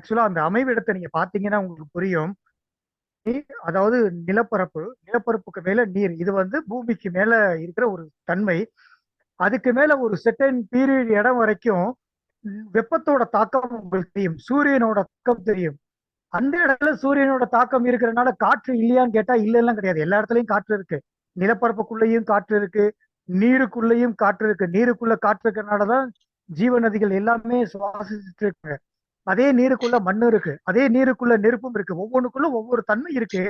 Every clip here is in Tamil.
ஆக்சுவலா அந்த அமைவிடத்தை நீங்க பாத்தீங்கன்னா உங்களுக்கு புரியும். அதாவது நிலப்பரப்பு நிலப்பரப்புக்கு மேல நீர் இது வந்து பூமிக்கு மேல இருக்கிற ஒரு தன்மை. அதுக்கு மேல ஒரு செட்டன் பீரியட் இடம் வரைக்கும் வெப்பத்தோட தாக்கம் உங்களுக்கு தெரியும். சூரியனோட தாக்கம் தெரியும். அந்த இடத்துல சூரியனோட தாக்கம் இருக்கிறதுனால காற்று இல்லையான்னு கேட்டா இல்லைலாம் கிடையாது. எல்லா இடத்துலயும் காற்று இருக்கு. நிலப்பரப்புக்குள்ளேயும் காற்று இருக்கு. நீருக்குள்ளேயும் காற்று இருக்கு. நீருக்குள்ள காற்று இருக்கிறனாலதான் ஜீவ நதிகள் எல்லாமே சுவாசிச்சுட்டு இருக்காங்க. அதே நீருக்குள்ள மண்ணு இருக்கு. அதே நீருக்குள்ள நெருப்பும் இருக்கு. ஒவ்வொன்றுக்குள்ள ஒவ்வொரு தன்மை இருக்கு.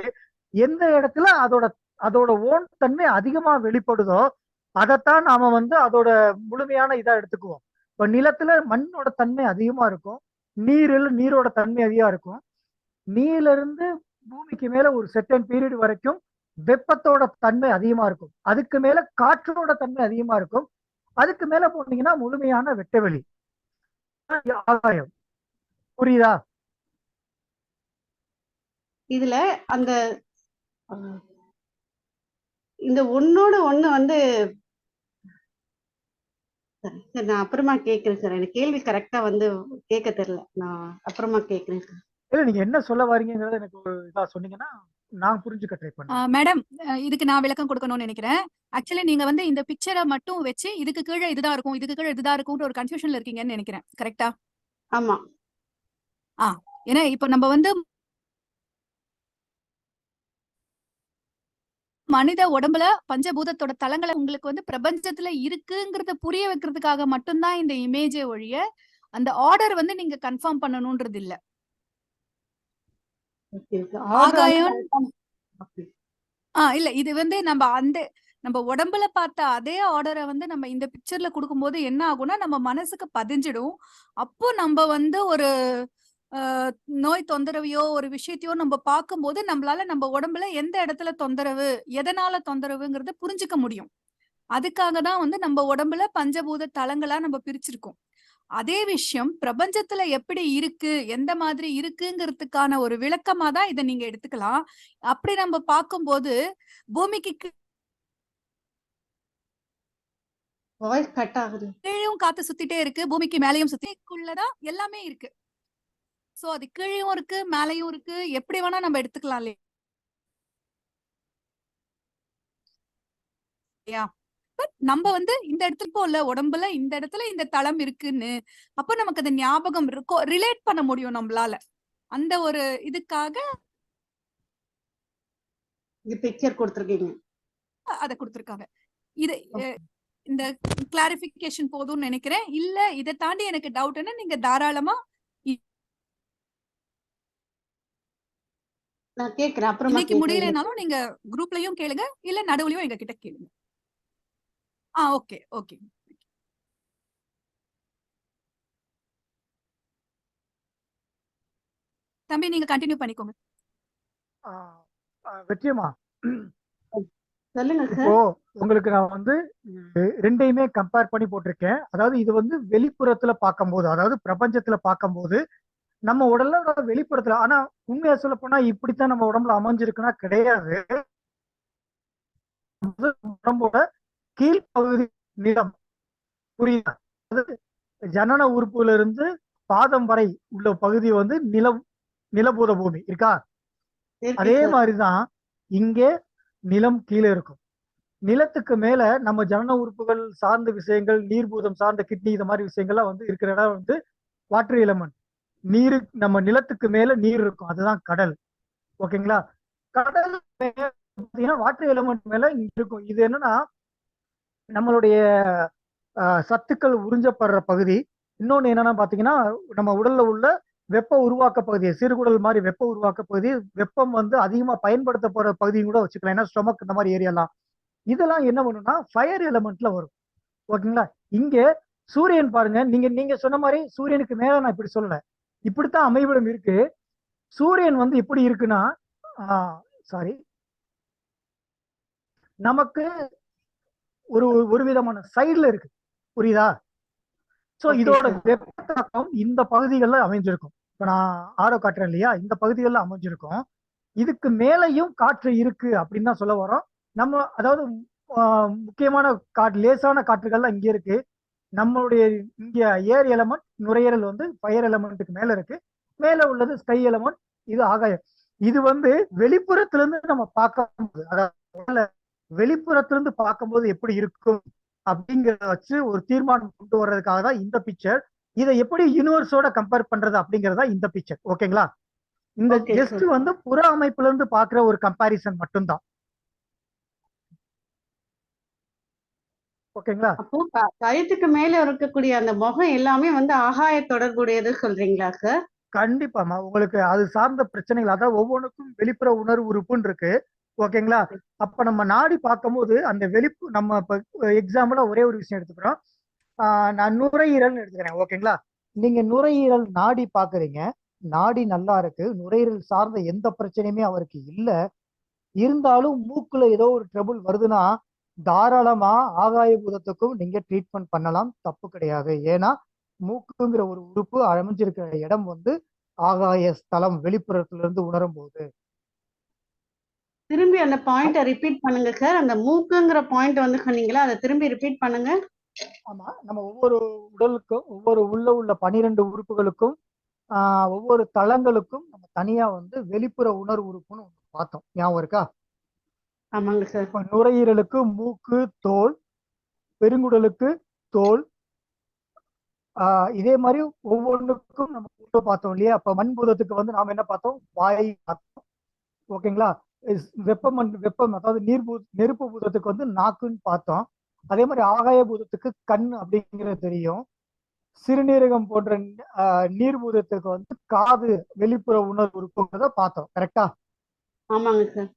எந்த இடத்துல அதோட அதோட ஓன் தன்மை அதிகமா வெளிப்படுதோ அதைத்தான் நாம வந்து அதோட முழுமையான இதா எடுத்துக்குவோம். இப்ப நிலத்துல மண்ணோட தன்மை அதிகமா இருக்கும். நீரில் நீரோட தன்மை அதிகமா இருக்கும். நீர்ல இருந்து பூமிக்கு மேல ஒரு செட்டன் பீரியட் வரைக்கும் வெப்பத்தோட தன்மை அதிகமா இருக்கும். அதுக்கு மேல காற்றோட தன்மை அதிகமா இருக்கும். அதுக்கு மேல போனீங்கன்னா முழுமையான வெட்டவெளி. ஆகாயம். புரியுதா? இதுல அந்த இந்த ஒன்னோட ஒண்ணு வந்து சரி சரி, நான் அப்புறமா கேக்குறேன் சார். எனக்கு கேள்வி கரெக்டா வந்து கேட்க தெரியல. நான் அப்புறமா கேக்குறேன் சார். இல்ல நீங்க என்ன சொல்ல வாரீங்கிறத எனக்கு ஒரு இதா சொன்னீங்கன்னா நான் புரிஞ்சுக்க ட்ரை பண்ணேன் மேடம் இதுக்கு நான் விளக்கம் கொடுக்கணும்னு நினைக்கிறேன். ஆக்சுவலி நீங்க வந்து இந்த பிக்சரை மட்டும் வச்சு இதுக்கு கீழே இதுதான் இருக்கும் இதுக்கு கீழே இதுதான் இருக்கும்ன்ற ஒரு கன்ஃபியூஷன்ல இருக்கீங்கன்னு நினைக்கிறேன். கரெக்டா ஆமா. ஏன்னா இப்போ நம்ம வந்து மனித உடம்புல பஞ்சபூதத்தோட தலங்களை உங்களுக்கு வந்து பிரபஞ்சத்துல இருக்குங்கிறத புரிய வைக்கிறதுக்காக மட்டும்தான் இந்த இமேஜை ஒழிய அந்த ஆர்டர் வந்து நீங்க கன்ஃபார்ம் பண்ணணும்ன்றது இல்ல. ஆகாயம் ஆ இல்ல இது வந்து நம்ம அந்த நம்ம உடம்புல பார்த்த அதே ஆர்டரை வந்து நம்ம இந்த பிக்சர்ல கொடுக்கும்போது என்ன ஆகும்னா நம்ம மனசுக்கு பதிஞ்சிடும். அப்போ நம்ம வந்து ஒரு நோய் தொந்தரவையோ ஒரு விஷயத்தையோ நம்ம பார்க்கும்போது நம்மளால நம்ம உடம்புல எந்த இடத்துல தொந்தரவு எதனால தொந்தரவுங்கிறத புரிஞ்சுக்க முடியும். அதுக்காக தான் வந்து நம்ம உடம்புல பஞ்சபூத தலங்களா நம்ம பிரிச்சிருக்கோம். அதே விஷயம் பிரபஞ்சத்துல எப்படி இருக்கு எந்த மாதிரி இருக்குங்கிறதுக்கான ஒரு விளக்கமா தான் இதை நீங்க எடுத்துக்கலாம். அப்படி நம்ம பார்க்கும்போது பூமிக்கு கீ- வாய்ஸ் கட் ஆகுது. கீழேயும் காத்து சுத்திட்டே இருக்கு பூமிக்கு மேலேயும் சுத்திக்குள்ளதான் எல்லாமே இருக்கு. சோ அது கீழேயும் இருக்கு மேலேயும் இருக்கு. எப்படி வேணா நம்ம எடுத்துக்கலாம் இல்லையா? பட் நம்ம வந்து இந்த இடத்துக்கு போல உடம்புல இந்த இடத்துல இந்த தளம் இருக்குன்னு அப்ப நமக்கு அது ஞாபகம் இருக்கும் ரிலேட் பண்ண முடியும் நம்மளால. அந்த ஒரு இதுக்காக பிக்சர் கொடுத்துருக்கீங்க. அதை கொடுத்திருக்காங்க. இது இந்த கிளாரிபிகேஷன் போதும்னு நினைக்கிறேன். இல்ல இதை தாண்டி எனக்கு டவுட்னா நீங்க தாராளமா நான் கேக்குறேன் அப்புறமா இன்னைக்கு முடியலைனாலும் நீங்க குரூப்லயும் கேளுங்க இல்ல நடுவுலயும் எங்க கிட்ட கேளுங்க. Ah okay okay. தம்பி நீங்க கண்டினியூ பண்ணிக்கோங்க. வெற்றியம்மா. சொல்லுங்க இப்போ சார் உங்களுக்கு நான் வந்து இது ரெண்டையுமே கம்பேர் பண்ணி போட்டிருக்கேன். அதாவது இது வந்து வெளிப்புறத்துல பார்க்கும்போது அதாவது பிரபஞ்சத்துல பார்க்கும்போது நம்ம உடல்ல வெளிப்புறத்துல ஆனா உண்மையா சொல்ல போனா இப்படித்தான் நம்ம உடம்புல அமைஞ்சிருக்குன்னா கிடையாது. உடம்போட கீழ்ப்பகுதி நிலம் புரியுதா? ஜனன உறுப்புல இருந்து பாதம் வரை உள்ள பகுதி வந்து நிலம் நிலபூத பூமி இருக்கா? அதே. மாதிரிதான் இங்கே நிலம் கீழே இருக்கும். நிலத்துக்கு மேல நம்ம ஜனன உறுப்புகள் சார்ந்த விஷயங்கள் நீர்பூதம் சார்ந்த கிட்னி இந்த மாதிரி விஷயங்கள்லாம் வந்து இருக்கிற இடம் வந்து வாட்டர் எலமெண்ட். நீரு நம்ம நிலத்துக்கு மேல நீர் இருக்கும். அதுதான் கடல். ஓகேங்களா? கடல் மேல பாத்தீங்கன்னா வாட்டர் எலமெண்ட் மேல இருக்கும். இது என்னன்னா நம்மளுடைய ஆஹ், சத்துக்கள் உறிஞ்சப்படுற பகுதி. இன்னொன்னு என்னன்னா பாத்தீங்கன்னா நம்ம உடல்ல உள்ள வெப்ப உருவாக்க பகுதி. சிறுகுடல் மாதிரி வெப்ப உருவாக்க பகுதி. வெப்பம் வந்து அதிகமா பயன்படுத்தப்படுற பகுதியும் கூட வச்சுக்கலாம். ஏன்னா ஸ்டொமக் இந்த மாதிரி ஏரியாலாம் இதெல்லாம் என்ன பண்ணுன்னா ஃபயர் எலமெண்ட்ல வரும். ஓகேங்களா? இங்க சூரியன் பாருங்க. நீங்க நீங்க சொன்ன மாதிரி சூரியனுக்கு மேல நான் இப்படி சொல்லல. இப்படித்தான் அமைவிடம் இருக்கு. சூரியன் வந்து எப்படி இருக்குன்னா சாரி நமக்கு ஒரு ஒரு விதமான சைடுல இருக்கு. புரியுதா? சோ இதோட sir. வெப்ப தாக்கம் இந்த பகுதிகளில் அமைஞ்சிருக்கும். இப்ப நான் ஆரோ காட்டுறேன் இல்லையா? இந்த பகுதிகளில் அமைஞ்சிருக்கும். இதுக்கு மேலையும் காற்று இருக்கு அப்படின்னு தான் சொல்ல வரோம் நம்ம அதாவது முக்கியமான காற்று லேசான காற்றுகள்லாம் இங்க இருக்கு. நம்மளுடைய இங்க ஏர் எலமெண்ட் நுரையீரல் வந்து ஃபயர் எலமெண்ட்டுக்கு மேல இருக்கு. மேல உள்ளது ஸ்கை எலமெண்ட் இது ஆகாயம். இது வந்து வெளிப்புறத்துல இருந்து நம்ம பார்க்கும்போது அதாவது வெளிப்புறத்துல இருந்து பார்க்கும்போது எப்படி இருக்கும் அப்படிங்கறத வச்சு ஒரு தீர்மானம் கொண்டு வர்றதுக்காக தான் இந்த பிக்சர் இதை எப்படி யூனிவர்ஸோட கம்பேர் பண்றது அப்படிங்கறதா இந்த பிக்சர் ஓகேங்களா இந்த ஜஸ்ட் sir. வந்து புற அமைப்புல இருந்து பாக்குற ஒரு கம்பாரிசன் மட்டும்தான். ஓகேங்களா? அப்போ கழுத்துக்கு மேல இருக்கக்கூடிய அந்த முகம் எல்லாமே வந்து ஆகாய தொடர்புடையது சொல்றீங்களா சார் கண்டிப்பாமா உங்களுக்கு அது சார்ந்த பிரச்சனைகள் அதாவது ஒவ்வொன்றுக்கும் வெளிப்புற உணர்வு உறுப்புன்னு இருக்கு ஓகேங்களா? அப்ப நம்ம நாடி பார்க்கும்போது அந்த வெளிப்பு நம்ம இப்ப எக்ஸாம்பிளா ஒரே ஒரு விஷயம் எடுத்துக்கிறோம். ஆஹ் நான் நுரையீரல்னு எடுத்துக்கிறேன். ஓகேங்களா? நீங்க நுரையீரல் நாடி பாக்குறீங்க நாடி நல்லா இருக்கு. நுரையீரல் சார்ந்த எந்த பிரச்சனையுமே அவருக்கு இல்ல. இருந்தாலும் மூக்குல ஏதோ ஒரு ட்ரபுள் வருதுன்னா தாராளமா ஆகாய பூதத்துக்கும் நீங்க ட்ரீட்மெண்ட் பண்ணலாம். தப்பு கிடையாது. ஏன்னா மூக்குங்கிற ஒரு உறுப்பு அமைஞ்சிருக்கிற இடம் வந்து ஆகாய ஸ்தலம் வெளிப்புறத்துல இருந்து உணரும் போது திரும்பி அந்த பாயிண்ட ரிப்பீட் பண்ணுங்க சார் அந்த மூக்குங்கிற பாயிண்ட் வந்து சொன்னீங்களா? அதை திரும்பி ரிப்பீட் பண்ணுங்க. ஆமா. நம்ம ஒவ்வொரு உடலுக்கும் ஒவ்வொரு உள்ள உள்ள பனிரெண்டு உறுப்புகளுக்கும் ஒவ்வொரு தளங்களுக்கும் நம்ம தனியா வந்து வெளிப்புற உணர்வு உறுப்புன்னு பார்த்தோம். ஞாபகம் இருக்கா? ஆமாங்க சார். இப்ப நுரையீரலுக்கு மூக்கு தோல் பெருங்குடலுக்கு தோல் இதே மாதிரி ஒவ்வொன்றுக்கும் நம்ம பார்த்தோம் இல்லையா? அப்ப மண்பூதத்துக்கு வந்து நாம என்ன பார்த்தோம்? வாய் பார்த்தோம். ஓகேங்களா? வெப்பமண் வெப்பம் அதாவது நீர் பூ நெருப்பு பூதத்துக்கு வந்து நாக்குன்னு பார்த்தோம். அதே மாதிரி ஆகாய பூதத்துக்கு கண் அப்படிங்கிறது தெரியும். சிறுநீரகம் போன்ற நீர் பூதத்துக்கு வந்து காது வெளிப்புற உணர்வு உறுப்புங்கிறத பார்த்தோம். கரெக்டா? ஆமாங்க சார்.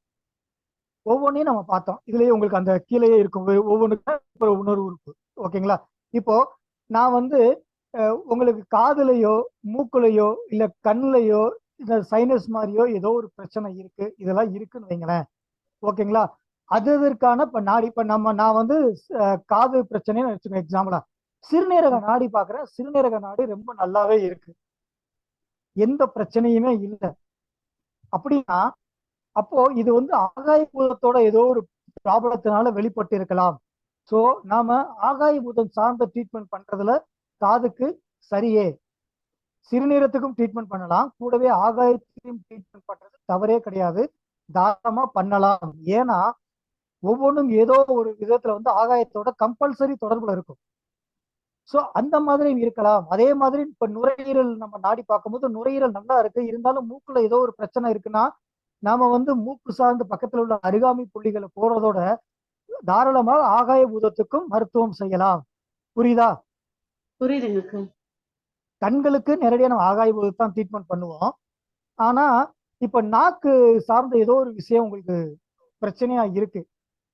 ஒவ்வொன்றையும் நம்ம பார்த்தோம். இதுலயே உங்களுக்கு அந்த கீழேயே இருக்கும். ஒவ்வொன்றுக்கும் ஒரு உணர்வு உறுப்பு ஓகேங்களா? இப்போ நான் வந்து உங்களுக்கு காதுலையோ மூக்குலையோ இல்ல கண்ணுலையோ இந்த சைனஸ் மாதிரியோ ஏதோ ஒரு பிரச்சனை இருக்கு. இதெல்லாம் இருக்குன்னு வைங்களேன். ஓகேங்களா? அது அதற்கான இப்ப நாடி இப்ப நம்ம நான் வந்து காது பிரச்சனைன்னு வச்சுக்கோங்க எக்ஸாம்பிளா சிறுநீரக நாடி பாக்குறேன் சிறுநீரக நாடி ரொம்ப நல்லாவே இருக்கு. எந்த பிரச்சனையுமே இல்லை. அப்படின்னா அப்போ இது வந்து ஆகாய பூதத்தோட ஏதோ ஒரு ப்ராப்ளத்தினால வெளிப்பட்டு இருக்கலாம் சோ நாம ஆகாய பூதம் சார்ந்த ட்ரீட்மெண்ட் பண்றதுல காதுக்கு சரியே. சிறுநீரத்துக்கும் ட்ரீட்மெண்ட் பண்ணலாம். கூடவே ஆகாயத்தையும் ட்ரீட்மெண்ட் பண்றது தவறே கிடையாது. தாராளமா பண்ணலாம். ஏன்னா ஒவ்வொன்றும் ஏதோ ஒரு விதத்துல வந்து ஆகாயத்தோட கம்பல்சரி தொடர்புல இருக்கும். சோ அந்த மாதிரி இருக்கலாம். அதே மாதிரி இப்ப நுரையீரல் நம்ம நாடி பார்க்கும்போது நுரையீரல் நல்லா இருக்கு. இருந்தாலும் மூக்குல ஏதோ ஒரு பிரச்சனை இருக்குன்னா நாம வந்து மூக்கு சார்ந்து பக்கத்துல உள்ள அருகாமை புள்ளிகளை போறதோட தாராளமாக ஆகாய பூதத்துக்கும் மருத்துவம் செய்யலாம். புரியுதா? புரியுதுங்க கண்களுக்கு நேரடியா நம்ம ஆகாய பூதத்தை தான் ட்ரீட்மெண்ட் பண்ணுவோம். ஆனா இப்ப நாக்கு சார்ந்த ஏதோ ஒரு விஷயம் உங்களுக்கு பிரச்சனையா இருக்கு.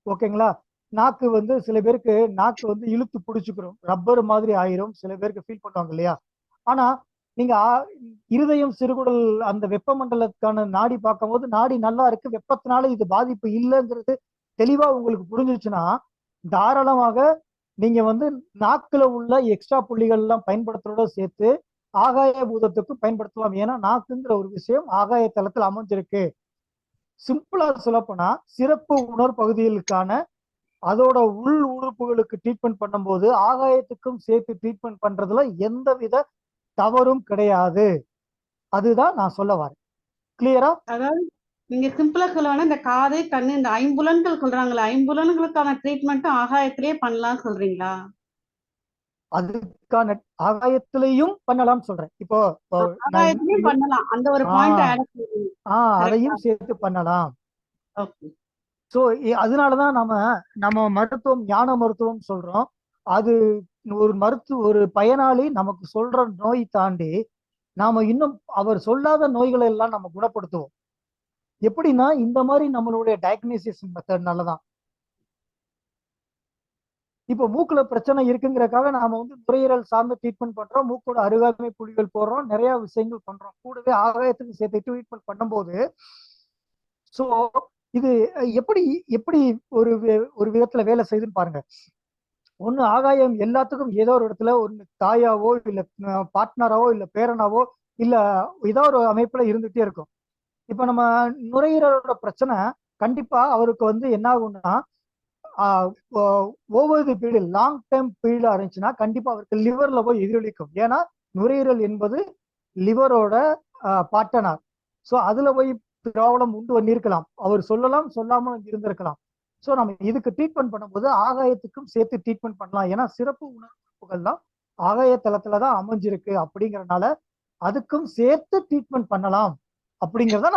ஓகேங்களா? நாக்கு வந்து சில பேருக்கு நாக்கு வந்து இழுத்து பிடிச்சுக்கிறோம் ரப்பர் மாதிரி ஆயிரும். சில பேருக்கு ஃபீல் பண்ணுவாங்க இல்லையா? ஆனா நீங்க ஆ- இருதயம் சிறுகுடல் அந்த வெப்பமண்டலத்துக்கான நாடி பார்க்கும்போது நாடி நல்லா இருக்கு வெப்பத்தினால இது பாதிப்பு இல்லைங்கிறது தெளிவா உங்களுக்கு புரிஞ்சிச்சுன்னா தாராளமாக நீங்க வந்து நாக்குல உள்ள எக்ஸ்ட்ரா புள்ளிகள் எல்லாம் பயன்படுத்துறதோட சேர்த்து ஆகாய பூதத்துக்கும் பயன்படுத்தலாம். ஏன்னா நாக்குங்கிற ஒரு விஷயம் ஆகாய தளத்தில் அமைஞ்சிருக்கு. சிம்பிளா சொல்லப்போனா சிறப்பு உணர் பகுதிகளுக்கான அதோட உள் உறுப்புகளுக்கு ட்ரீட்மெண்ட் பண்ணும்போது ஆகாயத்துக்கும் சேர்த்து ட்ரீட்மெண்ட் பண்றதுல எந்தவித தவறும் கிடையாது. அதுதான் நான் சொல்ல வரேன். கிளியரா அதாவது நீங்க சிம்பிளா சொல்ல வேணா இந்த காது கண்ணு இந்த ஐம்புலன்கள் சொல்றாங்களா ஐம்புலன்களுக்கான ட்ரீட்மெண்ட்டும் ஆகாயத்திலேயே பண்ணலாம் சொல்றீங்களா? அதுக்கான ஆகாயத்திலையும் பண்ணலாம் சொல்றேன். இப்போ பண்ணலாம். அந்த ஒரு ஆஹ் அதையும் சேர்த்து பண்ணலாம். ஸோ அதனாலதான் நம்ம நம்ம மருத்துவம் ஞான மருத்துவம் சொல்றோம். அது ஒரு மருத்துவ ஒரு பயனாளி நமக்கு சொல்ற நோய் தாண்டி நாம இன்னும் அவர் சொல்லாத நோய்களை எல்லாம் நம்ம குணப்படுத்துவோம். எப்படின்னா இந்த மாதிரி நம்மளுடைய டயக்னோசிஸ் மெத்தட்னால தான் இப்போ மூக்குல பிரச்சனை இருக்குங்கிறக்காக நாம வந்து நுரையீரல் சார்ந்த ட்ரீட்மெண்ட் பண்றோம். மூக்கோட அருகாமை புள்ளிகள் போடுறோம். நிறைய விஷயங்கள் பண்றோம். கூடவே ஆகாயத்துக்கு சேர்த்து ட்ரீட்மெண்ட் பண்ணும்போது ஸோ இது எப்படி எப்படி ஒரு ஒரு விதத்துல வேலை செய்யுதுன்னு பாருங்க. ஒன்று ஆகாயம் எல்லாத்துக்கும் ஏதோ ஒரு இடத்துல ஒன்று தாயாவோ இல்ல பார்ட்னராவோ இல்ல பேரனாவோ இல்ல ஏதோ ஒரு அமைப்புல இருந்துட்டே இருக்கும். இப்போ நம்ம நுரையீரலோட பிரச்சனை கண்டிப்பா அவருக்கு வந்து என்ன ஆகும்னா over the period long time பீரியடா இருந்துச்சுன்னா கண்டிப்பா அவருக்கு லிவர்ல போய் எதிரொலிக்கும். ஏன்னா நுரையீரல் என்பது லிவரோட பாட்டனார் சோ அதுல போய் ப்ராப்ளம் உண்டு பண்ணியிருக்கலாம். அவர் சொல்லலாம் சொல்லாமல் இருந்திருக்கலாம். சோ நம்ம இதுக்கு ட்ரீட்மெண்ட் பண்ணும்போது ஆகாயத்துக்கும் சேர்த்து ட்ரீட்மெண்ட் பண்ணலாம். ஏன்னா சிறப்பு உணர்வுகள் தான் ஆகாய தளத்துல தான் அமைஞ்சிருக்கு அப்படிங்கறனால அதுக்கும் சேர்த்து ட்ரீட்மெண்ட் பண்ணலாம் அப்படிங்கறத